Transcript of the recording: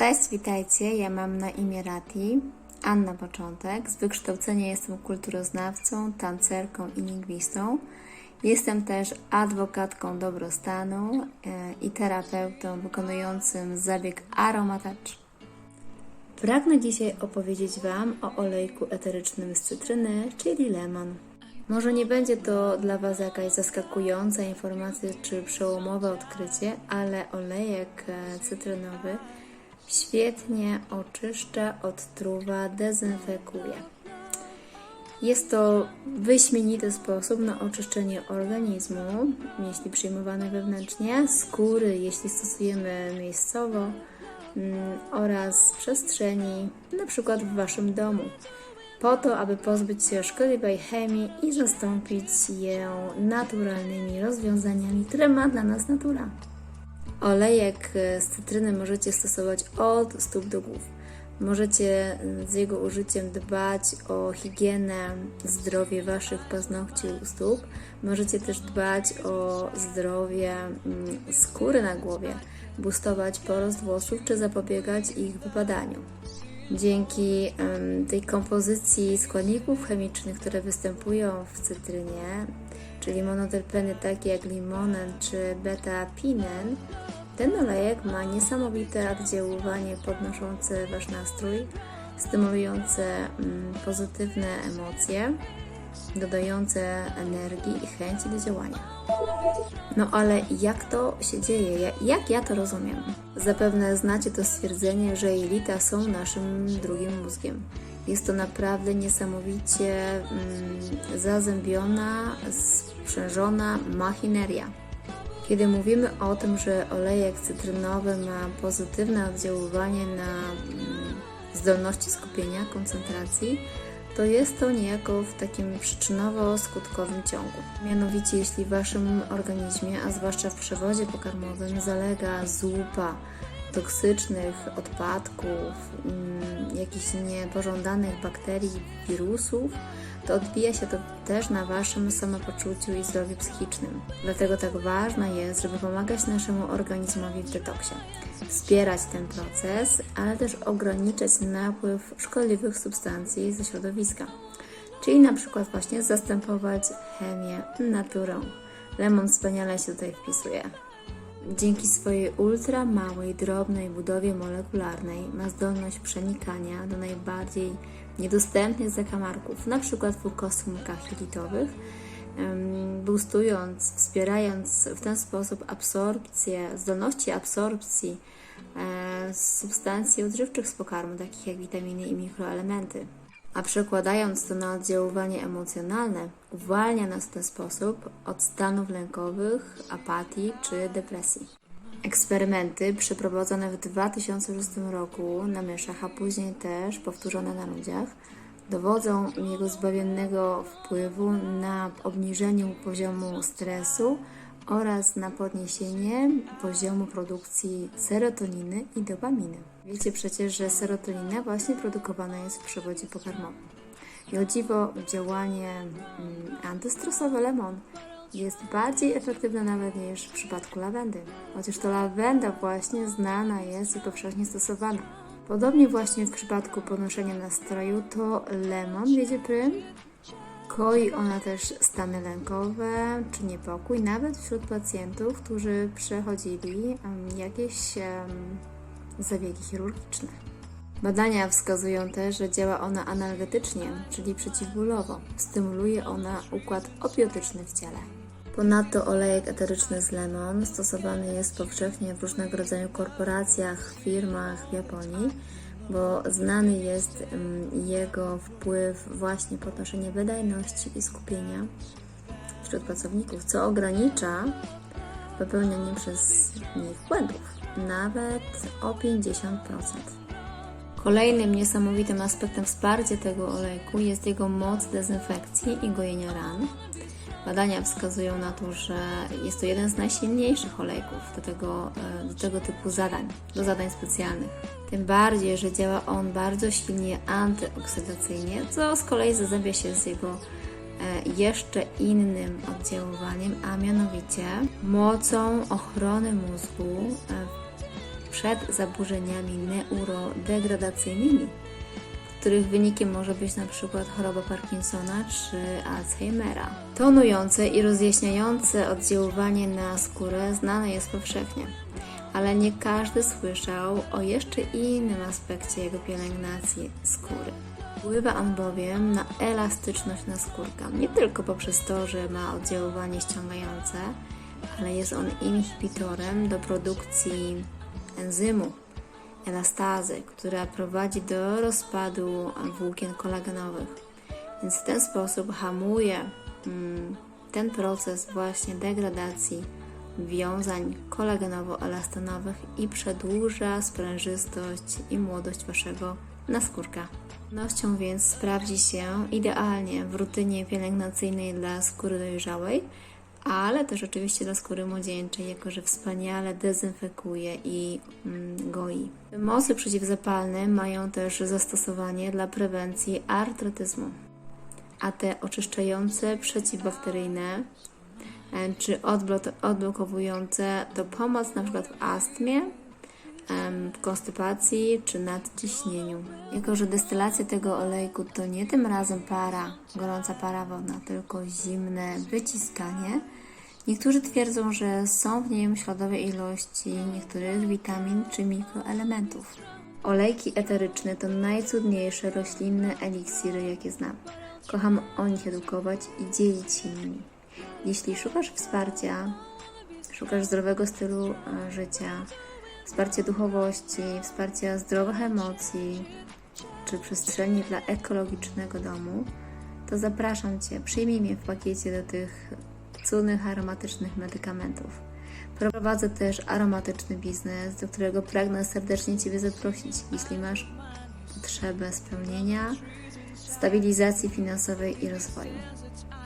Cześć, witajcie. Ja mam na imię Rati. Anna początek. Z wykształcenia jestem kulturoznawcą, tancerką i lingwistą. Jestem też adwokatką dobrostanu e, i terapeutą wykonującym zabieg aromatacz. Pragnę dzisiaj opowiedzieć Wam o olejku eterycznym z cytryny, czyli lemon. Może nie będzie to dla Was jakaś zaskakująca informacja czy przełomowe odkrycie, ale olejek e, cytrynowy świetnie oczyszcza, odtruwa, dezynfekuje. Jest to wyśmienity sposób na oczyszczenie organizmu, jeśli przyjmowany wewnętrznie, skóry, jeśli stosujemy miejscowo mm, oraz przestrzeni, na przykład w Waszym domu, po to, aby pozbyć się szkodliwej chemii i zastąpić ją naturalnymi rozwiązaniami, które ma dla nas natura. Olejek z cytryny możecie stosować od stóp do głów. Możecie z jego użyciem dbać o higienę, zdrowie Waszych paznokci u stóp. Możecie też dbać o zdrowie mm, skóry na głowie, boostować porost włosów czy zapobiegać ich wypadaniu. Dzięki tej kompozycji składników chemicznych, które występują w cytrynie, czyli monoterpeny takie jak limonen czy beta-pinen, ten olejek ma niesamowite oddziaływanie podnoszące Wasz nastrój, stymulujące pozytywne emocje, dodające energii i chęci do działania. No ale jak to się dzieje? Ja- Jak ja to rozumiem? Zapewne znacie to stwierdzenie, że jelita są naszym drugim mózgiem. Jest to naprawdę niesamowicie mm, zazębiona, sprzężona machineria. Kiedy mówimy o tym, że olejek cytrynowy ma pozytywne oddziaływanie na mm, zdolności skupienia, koncentracji, to jest to niejako w takim przyczynowo-skutkowym ciągu. Mianowicie, jeśli w Waszym organizmie, a zwłaszcza w przewodzie pokarmowym, zalega zupa toksycznych odpadków, mm, jakichś niepożądanych bakterii, wirusów, to odbija się to też na Waszym samopoczuciu i zdrowiu psychicznym. Dlatego tak ważne jest, żeby pomagać naszemu organizmowi w detoksie, wspierać ten proces, ale też ograniczać napływ szkodliwych substancji ze środowiska. Czyli na przykład właśnie zastępować chemię naturą. Lemon wspaniale się tutaj wpisuje. Dzięki swojej ultra małej, drobnej budowie molekularnej ma zdolność przenikania do najbardziej niedostępnych zakamarków, np. w ukosmkach jelitowych, boostując, wspierając w ten sposób absorpcję, zdolności absorpcji e, substancji odżywczych z pokarmu, takich jak witaminy i mikroelementy. A przekładając to na oddziaływanie emocjonalne, uwalnia nas w ten sposób od stanów lękowych, apatii czy depresji. Eksperymenty przeprowadzone w 2006 roku na myszach, a później też powtórzone na ludziach, dowodzą jego zbawiennego wpływu na obniżeniu poziomu stresu oraz na podniesienie poziomu produkcji serotoniny i dopaminy. Wiecie przecież, że serotonina właśnie produkowana jest w przewodzie pokarmowym. I o dziwo działanie mm, antystresowe lemon jest bardziej efektywne nawet niż w przypadku lawendy. Chociaż to lawenda właśnie znana jest i powszechnie stosowana. Podobnie właśnie w przypadku podnoszenia nastroju to lemon wiedzie prym. Koi ona też stany lękowe czy niepokój, nawet wśród pacjentów, którzy przechodzili jakieś zabiegi chirurgiczne. Badania wskazują też, że działa ona analgetycznie, czyli przeciwbólowo. Stymuluje ona układ opiotyczny w ciele. Ponadto olejek eteryczny z lemon stosowany jest powszechnie w różnego rodzaju korporacjach, firmach w Japonii, bo znany jest mm, jego wpływ właśnie podnoszenie wydajności i skupienia wśród pracowników, co ogranicza popełnianie przez nich błędów, nawet o 50%. Kolejnym niesamowitym aspektem wsparcia tego olejku jest jego moc dezynfekcji i gojenia ran. Badania wskazują na to, że jest to jeden z najsilniejszych olejków do tego, e, do tego typu zadań, do zadań specjalnych. Tym bardziej, że działa on bardzo silnie antyoksydacyjnie, co z kolei zazębia się z jego e, jeszcze innym oddziaływaniem, a mianowicie mocą ochrony mózgu e, przed zaburzeniami neurodegradacyjnymi, których wynikiem może być przykład choroba Parkinsona czy Alzheimera. Tonujące i rozjaśniające oddziaływanie na skórę znane jest powszechnie, ale nie każdy słyszał o jeszcze innym aspekcie jego pielęgnacji skóry. Wpływa on bowiem na elastyczność naskórka, nie tylko poprzez to, że ma oddziaływanie ściągające, ale jest on inhibitorem do produkcji enzymu elastazy, która prowadzi do rozpadu włókien kolagenowych. Więc w ten sposób hamuje mm, ten proces właśnie degradacji wiązań kolagenowo-elastanowych i przedłuża sprężystość i młodość Waszego naskórka. Z pewnością więc sprawdzi się idealnie w rutynie pielęgnacyjnej dla skóry dojrzałej, ale też oczywiście dla skóry młodzieńczej, jako że wspaniale dezynfekuje i mm, goi. Mocy przeciwzapalne mają też zastosowanie dla prewencji artretyzmu, a te oczyszczające, przeciwbakteryjne e, czy odblo- odblokowujące to pomoc na przykład w astmie, w konstypacji czy nadciśnieniu. Jako, że destylacja tego olejku to nie tym razem para, gorąca para wodna, tylko zimne wyciskanie, niektórzy twierdzą, że są w nim śladowe ilości niektórych witamin czy mikroelementów. Olejki eteryczne to najcudniejsze roślinne eliksiry, jakie znam. Kocham o nich edukować i dzielić się nimi. Jeśli szukasz wsparcia, szukasz zdrowego stylu e, życia, wsparcia duchowości, wsparcia zdrowych emocji czy przestrzeni dla ekologicznego domu, to zapraszam Cię, przyjmij mnie w pakiecie do tych cudnych, aromatycznych medykamentów. Prowadzę też aromatyczny biznes, do którego pragnę serdecznie Ciebie zaprosić, jeśli masz potrzebę spełnienia, stabilizacji finansowej i rozwoju.